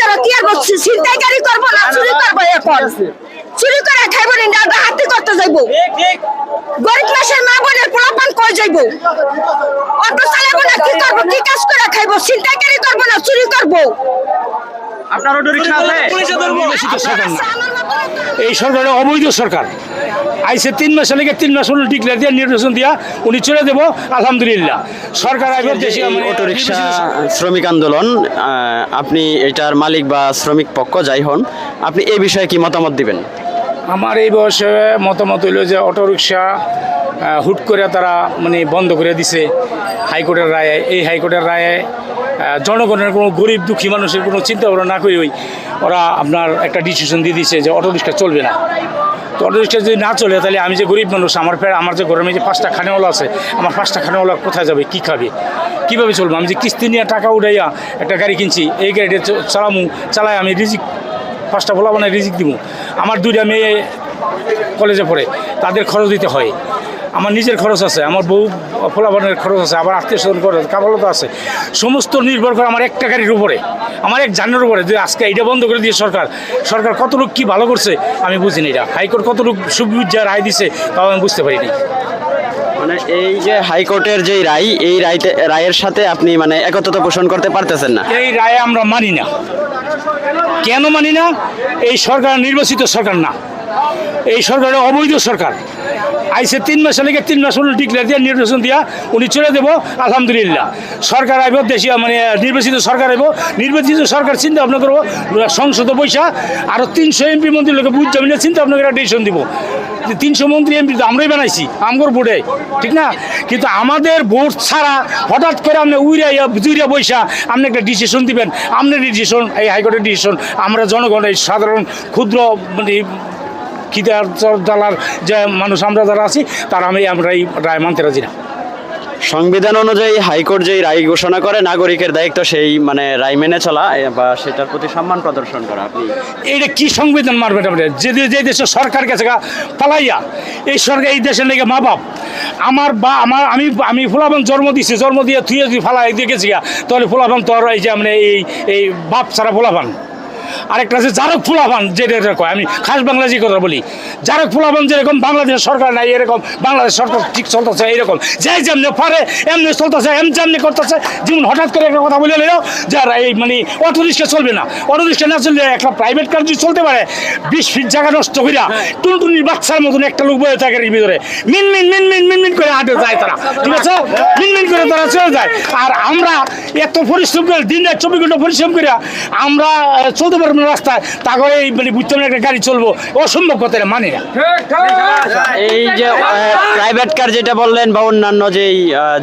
তারা কি আর বলছি ছিনতাইকারী করব না চুরি করব এখন। চুরি করে খাইবো না হাতি করতে যাইবো। গরিব মাসের মা বোনের পোলাপান কই যাইবো? অটো চালাবো না কি করব? কি কাজ করে খাইবো? ছিনতাইকারী করব না চুরি করব? আপনার অটো রিক্সা আছে? নির্বাচিত সরকার না এই সরকারের অবৈধ সরকার। আইসে তিন মাস লেগে তিন মাস হলো ডিক্লেয়ার দিয়ে নির্বাচন দিয়া উনি চলে দেবো আলহামদুলিল্লাহ। সরকার আইবে দেশে এই অটো রিক্সা শ্রমিক আন্দোলন আপনি এটার মালিক বা শ্রমিক পক্ষ যাই হন আপনি এই বিষয়ে কি মতামত দিবেন? আমার এই বয়সে মতামত হইল যে অটোরিকশা হুট করে তারা মানে বন্ধ করে দিছে। হাইকোর্টের রায়ে এই হাইকোর্টের রায়ে জনগণের কোনো গরিব দুঃখী মানুষের কোনো চিন্তা ভাবনা না করে ওই ওরা আপনার একটা ডিসিশন দিয়ে দিছে যে অটোরিক্সা চলবে না। তো অটোরিক্সা যদি না চলে, তাহলে আমি যে গরিব মানুষ, আমার ফের আমার যে গরমে যে পাঁচটা খানেওয়ালা আছে, আমার পাঁচটা খানেওয়ালা কোথায় যাবে, কী খাবে? কীভাবে চলবো? আমি যে কিস্তি নিয়ে টাকা উঠাইয়া একটা গাড়ি কিনছি, এই গাড়িটা চালামু, চালাই আমি রিজিক, পাঁচটা বলা মানে রিজিক দিব আমার দুইটা মেয়ে কলেজে পড়ে, তাদের খরচ দিতে হয়। আমার নিজের খরচ আছে আমার বউ ফোলাবানের খরচ আছে আবার আত্মীয় স্বজন খরচ কাবলতা আছে। সমস্ত নির্ভর করে আমার একটা গাড়ির উপরে আমার এক জানের উপরে যে আজকে এটা বন্ধ করে দিয়ে সরকার সরকার কত লোক কী ভালো করছে আমি বুঝিনি এটা। হাইকোর্ট কত লোক সুবিধা রায় দিছে তাও আমি বুঝতে পারিনি। মানে এই যে হাইকোর্টের যে রায় এই রায়তে রায়ের সাথে আপনি মানে একত্রতা পোষণ করতে পারতেছেন না? এই রায় আমরা মানি না। কেন মানি না? এই সরকার নির্বাচিত সরকার না। এই সরকারের অবৈধ সরকার। আইসে তিন মাসে লেগে তিন মাস হলো ডিক্লেয়ার দিয়ে নির্বাচন দিয়া উনি চলে দেবো, আলহামদুলিল্লাহ। সরকার আইব, দেশীয় মানে নির্বাচিত সরকার আইব, নির্বাচিত সরকার চিন্তা ভাবনা করব, সংসদ পয়সা আরও তিনশো এমপি মন্ত্রী লোকে বুঝ যাবে না চিন্তা করে ডিসিশন দিব। তিনশো মন্ত্রী এমপি তো আমরাই বানাইছি, আমগর বোর্ডে, ঠিক না? কিন্তু আমাদের ভোট ছাড়া হঠাৎ করে আপনি উইরা জুইরা বৈশা, আপনি একটা ডিসিশন দিবেন। আপনার ডিসিশন এই হাইকোর্টের ডিসিশন আমরা জনগণ, এই সাধারণ, ক্ষুদ্র মানে খিদার যে মানুষ আমরা যারা আছি তারা আমি আমরা এই রায় মানতে রাজি না। সংবিধান অনুযায়ী হাইকোর্ট যেই রায় ঘোষণা করে নাগরিকের দায়িত্ব সেই মানে রায় মেনে চলা বা সেটার প্রতি সম্মান প্রদর্শন করা আপনি এইটা কি সংবিধান মারবে আপনি যে যে- দেশের সরকার গেছে গা পালাইয়া এই সরকার এই দেশের লেগে মা বাপ আমার বা আমার আমি আমি ফুলাবান জন্ম দিছি জন্ম দিয়ে তুই যদি ফালাই দিয়ে গেছি তাহলে ফুলাবান তোর এই যে মানে এই এই বাপ ছাড়া ফুলাবান। আরেকটা আছে জারক ফুলাবান যেটা কয় আমি খাস বাংলাদেশি কথা বলি। জারক ফুলাবান যেরকম বাংলাদেশের সরকার নাই এরকম বাংলাদেশ সরকার ঠিক চলতেছে এইরকম যে যেমনি পারে এমনি চলতেছে এম যেমনি করতেছে যেমন হঠাৎ করে একটা কথা বলে এলো যে আর এই মানে অটো রিক্সা চলবে না অটো রিক্সা না চললে একটা প্রাইভেট কার যদি চলতে পারে বিশ ফিট জায়গা নষ্ট করিয়া টুনটুনির বাচ্চার মতন একটা লোক বয়ে থাকে ভিতরে। মিন মিন মিন মিন মিন মিন করে হাঁটে যায় তারা ঠিক আছে? মিন মিন করে তারা চলে যায়। আর আমরা এত পরিশ্রম করে দিন রাত চব্বিশ ঘণ্টা পরিশ্রম করে আমরা আহ, চলতে পারব না রাস্তায় তাকে এই মানে বুঝতে পারব একটা গাড়ি চলবো। অসম্ভব কথা এটা মানে না। এই যে প্রাইভেট কার যেটা বললেন বা অন্যান্য যেই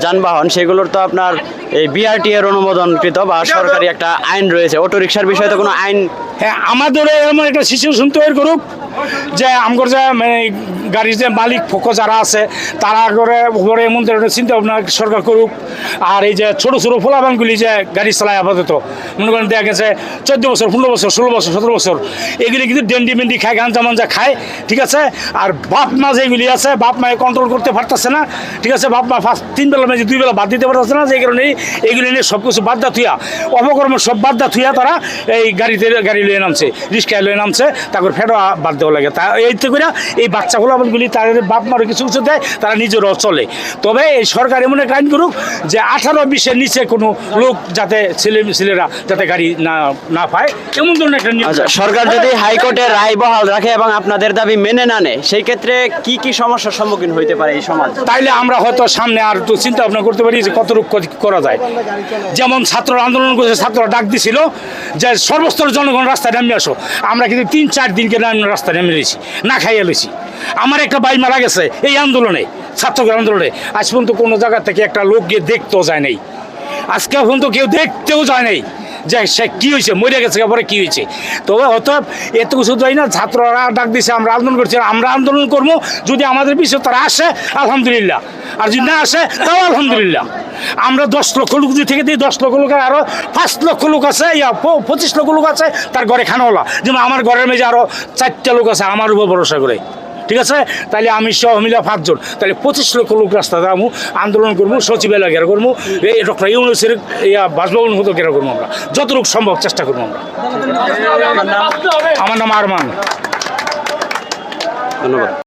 যানবাহন সেগুলোর তো আপনার এই বিআরটি এর অনুমোদনকৃত বা সরকারি একটা আইন রয়েছে। অটোরিকশার বিষয়ে তো কোনো আইন হ্যাঁ আমাদের এমন একটা সিচুয়েশন তৈরি করুক যে আমগর যে মানে গাড়ির যে মালিক পক্ষ যারা আছে, তারা করে উপরে এমন ধরনের চিন্তা ভাবনা সরকার করুক। আর এই যে ছোটো ছোটো ফোলাবানগুলি যে গাড়ি চালায় আপাতত, মনে করেন দেখা গেছে চোদ্দ বছর, পনেরো বছর, ষোলো বছর, সতেরো বছর, এগুলি কিন্তু ডেন্ডি মেন্ডি খায় গাঞ্জা মাঞ্জা খায়, ঠিক আছে? আর বাপ মা যেগুলি আছে, বাপ মায়ে কন্ট্রোল করতে পারতেছে না, ঠিক আছে? বাপ মা ফার্স্ট তিন বেলা মেঝে দুই বেলা বাদ দিতে পারতেছে না, যে কারণে এইগুলি নিয়ে সব কিছু বাদ দা থুয়া। অপকর্ম সব বাদ দা থুয়া তারা এই গাড়িতে, গাড়ি লয়ে নামছে, রিক্সায় লয়ে নামছে, তারপর ফেরো বাদ দেওয়া লাগে। তা এইতে করে এই বাচ্চা গুলি তাদের বাপ মারও কিছু কিছু দেয় তারা নিজেরও চলে। তবে এই সরকার এমন একটা আইন করুক যে আঠারো বিশের নিচে কোনো লোক যাতে ছেলে ছেলেরা যাতে গাড়ি না না পায় এমন ধরনের একটা আচ্ছা সরকার যদি হাইকোর্টের রায় বহাল রাখে এবং আপনাদের দাবি মেনে না নেয় সেই ক্ষেত্রে কি কি সমস্যার সম্মুখীন হইতে পারে এই সমাজ? তাইলে আমরা হয়তো সামনে আর একটু চিন্তা ভাবনা করতে পারি যে কত রূপ করা যায়। যেমন ছাত্র আন্দোলন করেছে ছাত্ররা ডাক দিছিল যে সর্বস্তর জনগণ রাস্তায় নেমে আসো। আমরা কিন্তু তিন চার দিনকে নাম- রাস্তায় নেমে রয়েছি, না খাইয়ে লইছি। আমার একটা ভাই মারা গেছে এই আন্দোলনে ছাত্রদের আন্দোলনে। আজ পর্যন্ত কোনো জায়গা থেকে একটা লোক গিয়ে দেখতেও যায় নাই। আজকে পর্যন্ত কেউ দেখতেও যায় নাই যে সে কী হয়েছে, মরে গেছে পরে কী হয়েছে। তবে অতএব এত কিছু যাই না, ছাত্ররা ডাক দিছে, আমরা আন্দোলন করছি, আমরা আন্দোলন করব। যদি আমাদের পিছনে তারা আসে, আলহামদুলিল্লাহ। আর যদি না আসে, তাও আলহামদুলিল্লাহ। আমরা দশ লক্ষ লোক থেকে দিই দশ লক্ষ লোক আরও পাঁচ লক্ষ লোক আছে ইয়া পঁচিশ লক্ষ লোক আছে তার ঘরে খানাওয়ালা। যেমন আমার ঘরের মেঝে আরও চারটা লোক আছে আমার উপর ভরসা করে। ঠিক আছে? তাহলে আমি সহ মিলে পাঁচজন। তাহলে পঁচিশ লক্ষ লোক রাস্তা যাব আন্দোলন করব সচিবালয় ঘেরা করব এই ডক্টর ইউনুসের ইয়া বাসভবন মতো ঘেরা করব আমরা। যতটুকু সম্ভব চেষ্টা করব আমরা। আমার নাম আরমান। ধন্যবাদ।